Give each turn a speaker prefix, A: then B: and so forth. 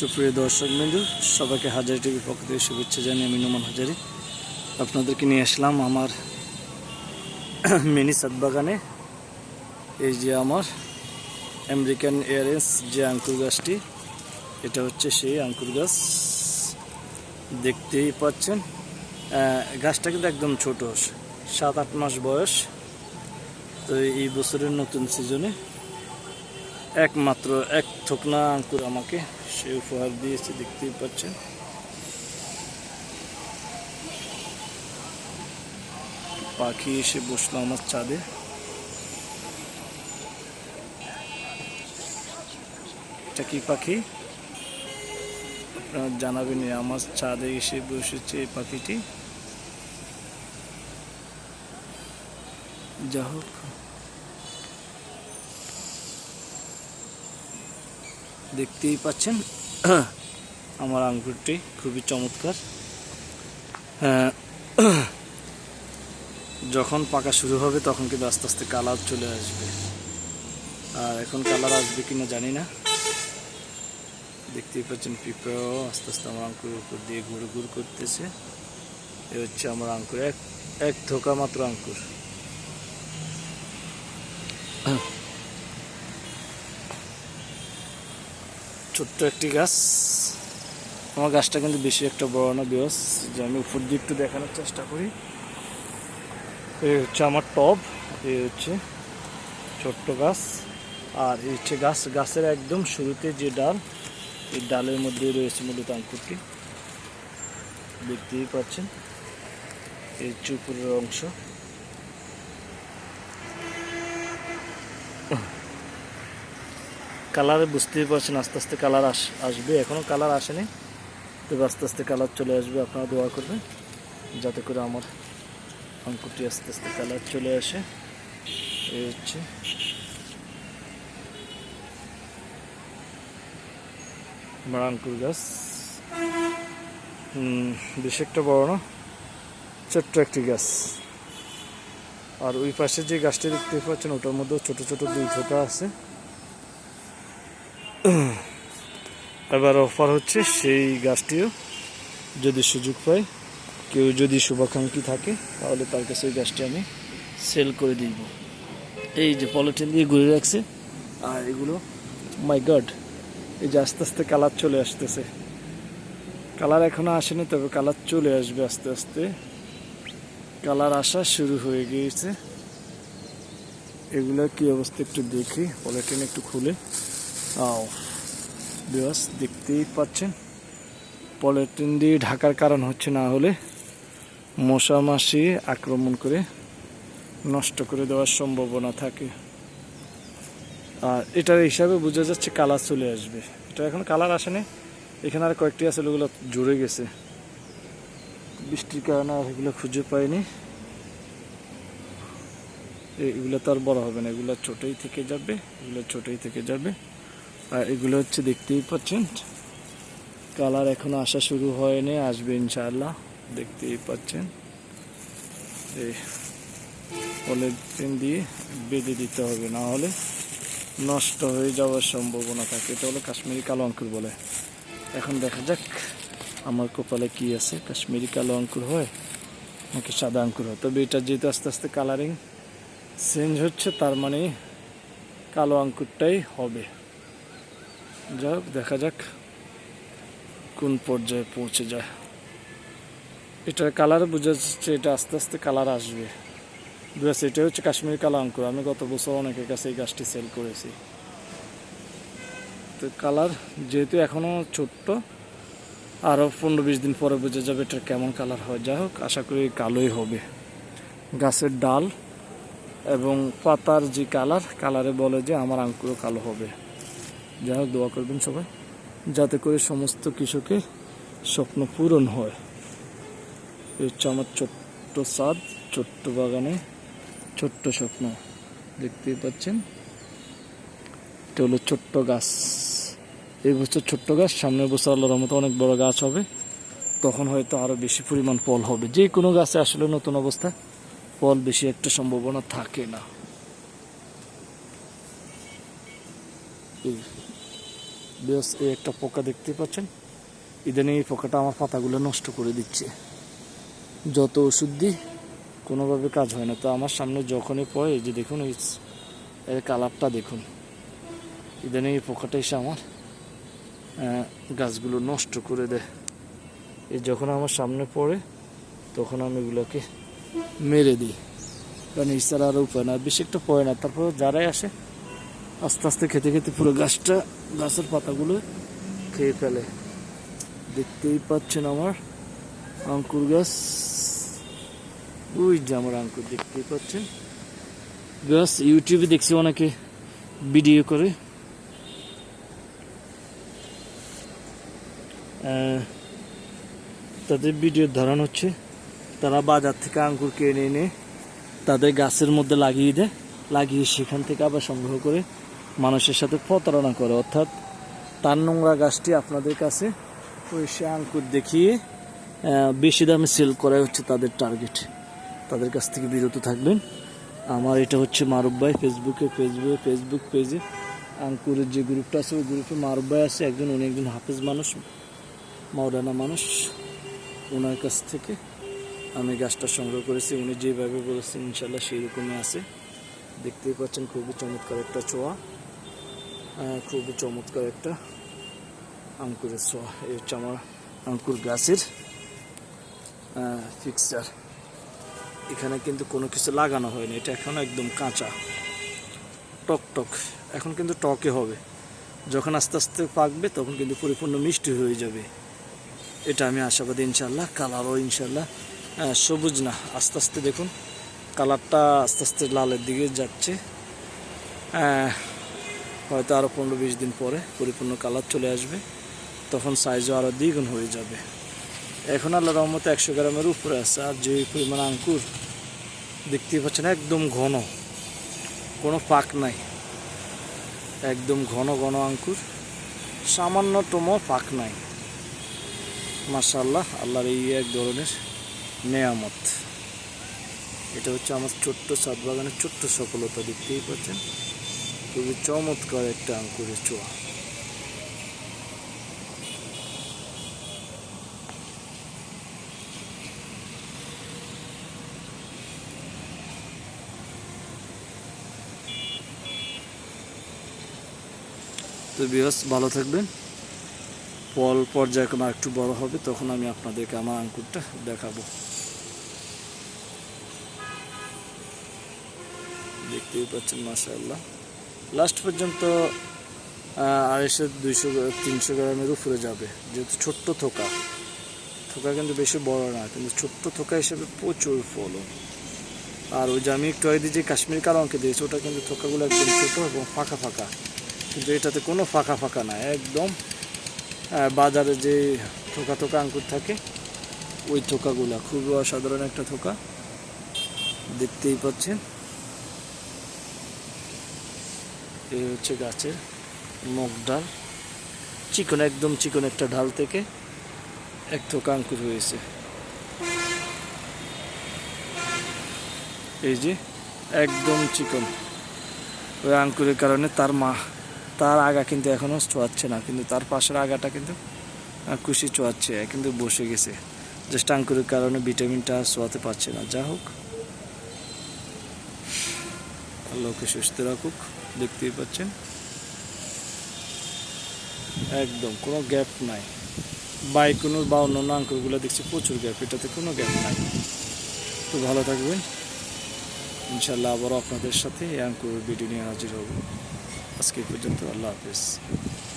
A: সুপ্রিয় দর্শক বিন্দু, সবাইকে হাজারি টিভির পক্ষ থেকে শুভেচ্ছা জানি আমি নোমান হাজারি। আপনাদেরকে নিয়ে আসলাম আমার মিনি সাত বাগানে এই যে আমার আমেরিকান এয়ারেন্স যে আঙ্কুর গাছটি, এটা হচ্ছে সেই আঙ্কুর গাছ। দেখতেই পাচ্ছেন গাছটা কিন্তু একদম ছোট, সাত আট মাস বয়স। তো এই বছরের নতুন সিজনে একমাত্র এক থোকনা আঙ্কুর আমাকে সে উপহার দিয়েছে, দেখতেই পাচ্ছেন। পাখি এসে বসল আমার ছাদে এটা কি পাখি? আপনারা জানাবেন আমার ছাদে এসে বসেছে এই পাখিটি। যা হোক দেখতেই পাচ্ছেন। আমার আঙ্গুরটি খুবই চমৎকার। আহ, যখন পাকা শুরু হবে তখন কিন্তু আস্তে আস্তে কালার চলে আসবে। আর এখন কালার আসবে কিনা জানি না। দেখতেই পাচ্ছেন পিঁপড়াও আস্তে আস্তে আমার আঙ্কুরের উপর দিয়ে ঘুরে ঘুর করতেছে। এ হচ্ছে আমার আঙ্কুর এক এক থোকা মাত্র আঙ্কুর ছোট্ট একটি গাছ। আমার গাছটা কিন্তু বেশি একটা বড় না বিয়স যে আমি উপর দিয়ে একটু দেখানোর চেষ্টা করি। এই হচ্ছে আমার টব, এই হচ্ছে ছোট্ট গাছ। আর এই হচ্ছে গাছ, গাছের একদম শুরুতে যে ডাল, এই ডালের মধ্যে রয়েছে মূলত আঙ্কুরটি। দেখতেই পাচ্ছেন এই হচ্ছে উপরের অংশ। কালারে বুঝতেই পারছেন, আস্তে আস্তে কালার আস, আসবে। এখনও কালার আসেনি। তবে আস্তে আস্তে কালার চলে আসবে, আপনারা দোয়া করবেন। যাতে করে আমার অঙ্কুরটি আস্তে আস্তে কালার চলে আসে। এই হচ্ছে। আমার আঙ্কুর গাছ। বেশি একটা বড় না, ছোট্ট একটি গাছ। আর ওই পাশে যে গাছটি দেখতে পাচ্ছেন, ওটার মধ্যেও ছোট ছোট দুই থোকা আছে। এবার অফার হচ্ছে সেই গাছটিও, যদি সুযোগ পাই। কেউ যদি শুভাকাঙ্ক্ষী থাকে, তাহলে তার কাছে ওই গাছটি আমি সেল করে দিব। এই যে পলিথিন দিয়ে ঘুরে রাখছে, আর এগুলো মাই গড এই যে আস্তে আস্তে কালার চলে আসতেছে। কালার এখনও আসেনি, তবে কালার চলে আসবে আস্তে আস্তে। কালার আসা শুরু হয়ে গিয়েছে। এগুলো কি অবস্থা একটু দেখি, পলিথিন একটু খুলে। আও, বিয়াস, দেখতেই পাচ্ছেন, পলিথিন দিয়ে ঢাকার কারণ হচ্ছে না হলে মশা মাছি আক্রমণ করে নষ্ট করে দেওয়ার সম্ভাবনা থাকে। আর এটার হিসাবে বোঝা যাচ্ছে কালার চলে আসবে। এটা এখন কালার আসেনি, এখানে আর কয়েকটি আছে, ওগুলো জুড়ে গেছে। বৃষ্টির কারণে আর এগুলো খুঁজে পাইনি। এগুলো তো আর বড় হবে না, এগুলো ছোটোই থেকে যাবে, এগুলো ছোটোই থেকে যাবে। আর এগুলো হচ্ছে দেখতেই পাচ্ছেন। কালার এখনও আসা শুরু হয়নি, আসবে ইনশাআল্লাহ, দেখতেই পাচ্ছেন। এই পলিথিন দিয়ে বেঁধে দিতে হবে, না হলে নষ্ট হয়ে যাওয়ার সম্ভাবনা থাকে। এটা হলো কাশ্মীরি কালো অঙ্কুর বলে। এখন দেখা যাক আমার কপালে কি আছে। কাশ্মীরি কালো অঙ্কুর হয় নাকি সাদা অঙ্কুর হয়? তবে এটা যেহেতু আস্তে আস্তে কালারিং চেঞ্জ হচ্ছে, তার মানে কালো আঙ্কুরটাই হবে। হোক, দেখা যাক কোন পর্যায়ে পৌঁছে যায়। এটার কালার বোঝা যাচ্ছে, এটা আস্তে আস্তে কালার আসবে। ব্যাস এটা হচ্ছে কাশ্মীরি কালো আঙ্কুর আমি গত বছর অনেকের কাছে এই গাছটি সেল করেছি। তো কালার যেহেতু এখনও ছোট্ট আরও পনেরো বিশ দিন পরে বোঝা যাবে এটার কেমন কালার হয়। যাই হোক, আশা করি কালোই হবে। গাছের ডাল এবং পাতার যে কালার কালারে বলে যে আমার আঙ্কুরও কালো হবে। যাই হোক, দোয়া করবেন সবাই, যাতে করে সমস্ত কৃষকের স্বপ্ন পূরণ হয়। এই হচ্ছে আমার ছোট্ট সাদ ছোট্ট বাগানে ছোট্ট স্বপ্ন। দেখতেই পাচ্ছেন? এটা হলো ছোট্ট গাছ। এই বছর ছোট্ট গাছ, সামনের বছর আল্লাহর মতো অনেক বড় গাছ হবে। তখন হয়তো আরও বেশি পরিমাণ ফল হবে। যে কোনো গাছে আসলে নতুন অবস্থা ফল বেশি একটা সম্ভাবনা থাকে না। বেশ, এই একটা পোকা দেখতে পাচ্ছেন? ইদানিং এই পোকাটা আমার পাতাগুলো নষ্ট করে দিচ্ছে। যত ওষুধ দিই, কোনোভাবে কাজ হয় না। তো আমার সামনে যখনই পড়ে যে দেখুন, এই এর কালারটা দেখুন। ইদানিং এই পোকাটা এসে আমার গাছগুলো নষ্ট করে দেয়। এই যখন আমার সামনে পড়ে, তখন আমি এগুলোকে মেরে দিই। কারণ এছাড়া আর উপায় না। বেশি একটা পড়ে না। তারপর যারাই আসে আস্তে আস্তে খেতে খেতে পুরো গাছটা, গাছের পাতাগুলো খেয়ে ফেলে। দেখতেই পাচ্ছেন আমার আঙ্কুর গাছ। ওই যে আমার আঙ্কুর, দেখতেই পাচ্ছেন? গাছ ইউটিউবে দেখছি অনেকে ভিডিও করে। তাদের ভিডিও ধারণ হচ্ছে। তারা বাজার থেকে আঙ্কুর কিনে এনে তাদের গাছের মধ্যে লাগিয়ে দেয়। লাগিয়ে সেখান থেকে আবার সংগ্রহ করে মানুষের সাথে প্রতারণা করে। অর্থাৎ তার নোংরা গাছটি আপনাদের কাছে ওই সে আঙ্কুর দেখিয়ে বেশি দামে সেল করাই হচ্ছে তাদের টার্গেট তাদের কাছ থেকে বিরত থাকবেন। আমার এটা হচ্ছে মারুফ ভাই ফেসবুকে ফেসবুকে ফেসবুক পেজে আঙ্কুরের যে গ্রুপটা আছে, ওই গ্রুপে মারুফ ভাই আছে, একজন, উনি একজন হাফেজ মানুষ, মাওলানা মানুষ। ওনার কাছ থেকে আমি গাছটা সংগ্রহ করেছি, উনি যেভাবে বলেছেন ইনশাল্লাহ সেই রকমই আছে। দেখতেই পাচ্ছেন খুবই চমৎকার একটা ছোঁয়া। খুবই চমৎকার একটা আঙ্কুরের ছোঁয়া এই হচ্ছে আমার আঙ্কুর গাছের ফিক্সচার এখানে কিন্তু কোনো কিছু লাগানো হয়নি এটা এখন একদম কাঁচা। টক টক এখন কিন্তু টকে হবে। যখন আস্তে আস্তে পাকবে তখন কিন্তু পরিপূর্ণ মিষ্টি হয়ে যাবে। এটা আমি আশাবাদী ইনশাল্লাহ কালারও ইনশাল্লাহ আহ, সবুজ না। আস্তে আস্তে দেখুন কালারটা আস্তে আস্তে লালের দিকে যাচ্ছে। হয়তো আরও পনেরো বিশ দিন পরে পরিপূর্ণ কালার চলে আসবে, তখন সাইজও আরও দ্বিগুণ হয়ে যাবে। এখন আল্লাহ রহমতে একশো গ্রামের উপরে আছে, আর যে পরিমাণ আঙ্কুর দেখতেই পাচ্ছেন একদম ঘন, কোনো পাক নাই। একদম ঘন ঘন আঙ্কুর, সামান্যতম পাক নাই। মাশাল্লাহ আল্লাহর এই এক ধরনের নেয়ামত। এটা হচ্ছে আমার ছোট্ট ছাদ বাগানের ছোট্ট সফলতা, দেখতেই পাচ্ছেন। খুবই চমৎকার একটা আঙ্কুরের চোয়া তো বিহস ভালো থাকবেন। ফল পর্যায়ক্রমে একটু বড় হবে, তখন আমি আপনাদেরকে আমার আঙ্কুরটা দেখাবো। দেখতেই পাচ্ছেন, মাশাআল্লাহ। লাস্ট পর্যন্ত আড়াইশো, দুইশো, তিনশো গ্রামের উপরে যাবে। যেহেতু ছোট্ট থোকা। থোকা কিন্তু বেশি বড় না, কিন্তু ছোট্ট থোকা হিসেবে প্রচুর ফল আর ওই যে আমি একটু আগে যে কাশ্মীর কালামকে দিয়েছি, ওটা কিন্তু থোকাগুলো একদম ছোটো এবং ফাঁকা ফাঁকা। কিন্তু এটাতে কোনো ফাঁকা ফাঁকা না, একদম বাজারে যে থোকা থোকা আঙ্কুর থাকে, ওই থোকাগুলা। খুবই অসাধারণ একটা থোকা। দেখতেই পাচ্ছেন। এই হচ্ছে গাছের মুখ ডাল। চিকন, একদম চিকন একটা ডাল থেকে এক থোকা আঙ্কুর হয়েছে। এই যে একদম চিকন। ওই আঙ্কুরের কারণে তার মা, তার আগা কিন্তু এখনও চোয়াচ্ছে না, কিন্তু তার পাশের আগাটা কিন্তু কুশি চোয়াচ্ছে কিন্তু বসে গেছে। জাস্ট আঙ্কুরের কারণে ভিটামিনটা চোয়াতে পারছে না। যা হোক, আল্লাহকে সুস্থ রাখুক। দেখতেই পাচ্ছেন। একদম, কোনো গ্যাপ নাই। বাইক কোনো বা অন্যান্য আঙ্কুরগুলো দেখছি প্রচুর গ্যাপ এটাতে কোনো গ্যাপ নাই। তো ভালো থাকবেন। ইনশাল্লাহ আবারও আপনাদের সাথে এই আঙ্কুর ভিডিও নিয়ে হাজির হব। আজকে পর্যন্ত, আল্লাহ হাফেজ।